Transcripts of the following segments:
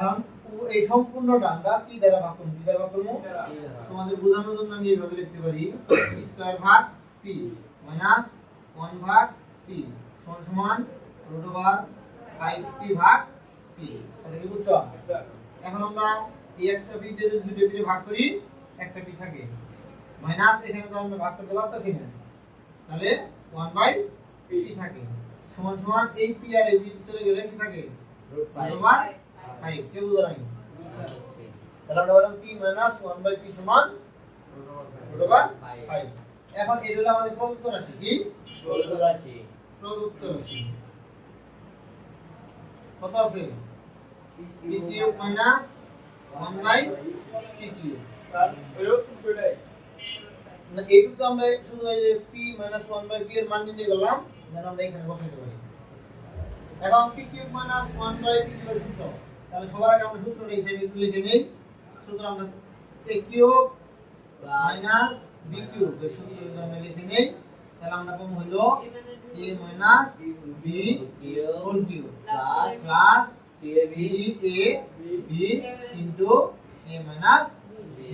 এখন এই সম্পূর্ণটা আমরা পি দ্বারা ভাগ করব পি দ্বারা ভাগ করব তোমাদের বোঝানোর জন্য আমি এইভাবে লিখতে পারি, স্কয়ার ভাগ পি মাইনাস ওয়ান ভাগ পি সমান সমান রুট ওভার ফাইভ পি ভাগ পি। তাহলে কি বুঝছ? এখন আমরা এই একটা পি যদি দুটো পি ভাগ করি, একটা পি থাকে। মাইনাস এখানে তো আমরা ভাগ করতে পারতেছি না। তাহলে ওয়ান বাই পি থাকে। সমান সমান এই পি আর এই পি চলে গেলে কি থাকে? রুট ওভার ফাইভ কে বুঝো নাই তাহলে আমরা বললাম ওয়ান বাই পি সমান এখন এটা হলো আমাদের প্রদত্ত রাশি, কি? প্রদত্ত রাশি। কত আছে? P cube minus one by p cube না, এইটুকু আমরা শুধু এই যে মাইনাস ওয়ান বাই পি এর মান নিয়ে গেলাম যেন আমরা এখানে বসাইতে পারি। এখন p cube minus one by p কিউবের সূত্র। তাহলে সবার আগে আমরা সূত্রটা এই সাইডে লিখে নেই। সূত্র আমরা a cube minus b cube এর সূত্র যদি আমরা লিখে নেই তাহলে আমরা কম হলো a minus b whole cube plus plus b a b into a minus b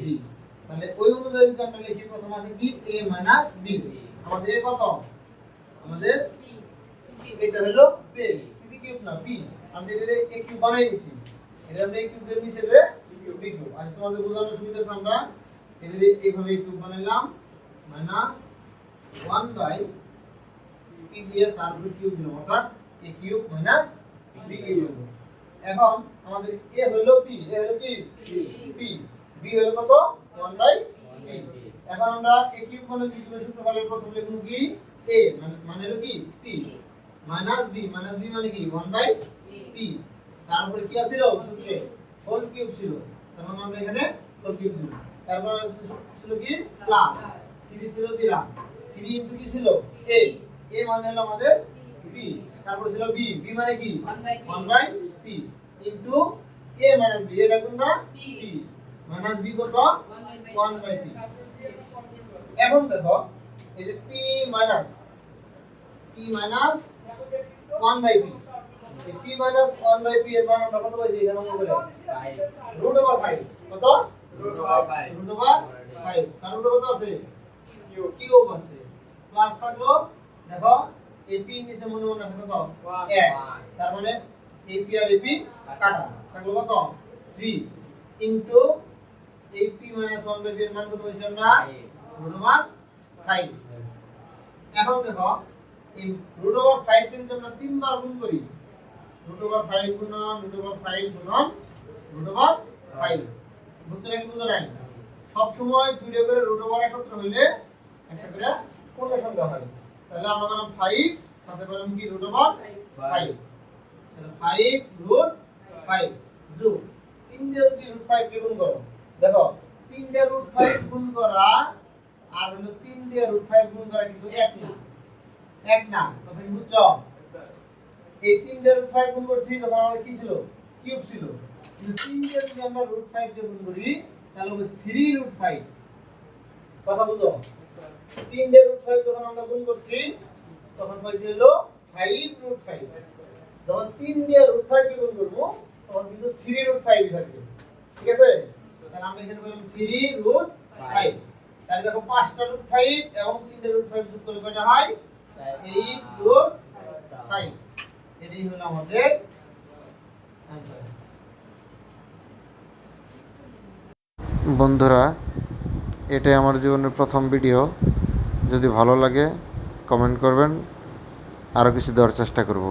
তাহলে ওই অনুযায়ী যদি আমরা লিখি প্রথম আছে কি? a মাইনাস b আমাদের এ কত? আমাদের এটা হলো p কিউব না p আমাদের এটা a কিউব বানাই নিছি এটা আমরা a কিউব দিয়ে নিছি এটা b কিউব আজ তোমাদের বোঝানোর সুবিধার্থে আমরা এটা দিয়ে এইভাবে a কিউব বানাইলাম মাইনাস 1 বাই p দিয়ে তার উপর কিউব দিলাম অর্থাৎ a cube minus b cube এখন আমাদের এ হলো পি এ হলো কি? P b হলো কত? 1 বাই p এখন আমরা এ কিউব মানে b কিউবের সূত্রফলের প্রথম লিখব কি? এ মানে মানে হলো কি? P minus b minus b মানে কি? 1 বাই p তারপরে কি আছিল? সূত্রে হোল কিউব ছিল। তার মানে আমরা এখানে হোল কিউব দিলাম। তারপর ছিল কি? প্লাস 3 ছিল দিলাম। 3 ইনটু কি ছিল? A a মানে হলো আমাদের p তারপর ছিল b b মানে কি? 1 by p into a minus b এটা কোনটা? P মাইনাস b কত? 1 বাই p এখন দেখো এই যে p minus p minus 1 by p. এই p মাইনাস 1 বাই p এর মান আমরা কত পাইছি? এখানে মনে করে রুট ওভার 5 কত? রুট ওভার 5 তার রুট কত আছে? কিউব আছে। প্লাস থাকল দেখো p নিচে মনে মনে আছে কত? 1 তার মানে এই আর এই কাটা। থাকল কত? 3 into p minus 1 by p এর মান কত পাইছি আমরা? রুট ওভার 5 এখন দেখো এই রুট ওভার 5 কে যদি আমরা তিনবার গুণ করি। রুট ওভার 5 গুণন রুট ওভার 5 গুণন রুট ওভার 5 বুঝতে নাকি বুঝতে নাই সব সময় দুইটা করে রুট ওভার একত্র হইলে একটা করে পূর্ণ সংখ্যা হয়। তাহলে আমরা বললাম 5 সাথে বললাম কি? রুট ওভার 5 তাহলে 5 রুট 5 যোগ 3 দিয়ে যদি রুট 5 গুণ করো। দেখো 3 দিয়ে রুট 5 গুণ করা আর হলো 3 দিয়ে রুট 5 গুণ করা কিন্তু এক না। এক না কথা কি বুঝছ? এই 3 দিয়ে রুট 5 গুণ করছি তখন আমাদের কি ছিল? কিউব ছিল। কিন্তু 3 দিয়ে যদি আমরা রুট 5 দিয়ে গুণ করি তাহলে হবে 3 রুট 5 কথা বুঝো? 3 দিয়ে রুট 5 যখন আমরা গুণ করছি তখন হয়েছে হলো 5 রুট 5 যখন তিন দিয়ে রুট 5 কে গুণ করব তখন কিন্তু 3 রুট 5 থাকবে। ঠিক আছে? তাহলে আমরা এখানে বললাম 3 রুট 5 তাহলে দেখো 5টা রুট 5 এবং 3টা রুট 5 যোগ করলে কয়টা হয়? 8 রুট 5 এটাই হলো আমাদের অ্যানসার বন্ধুরা, এটাই আমার জীবনের প্রথম ভিডিও যদি ভালো লাগে কমেন্ট করবেন। আরও কিছু দেওয়ার চেষ্টা করব।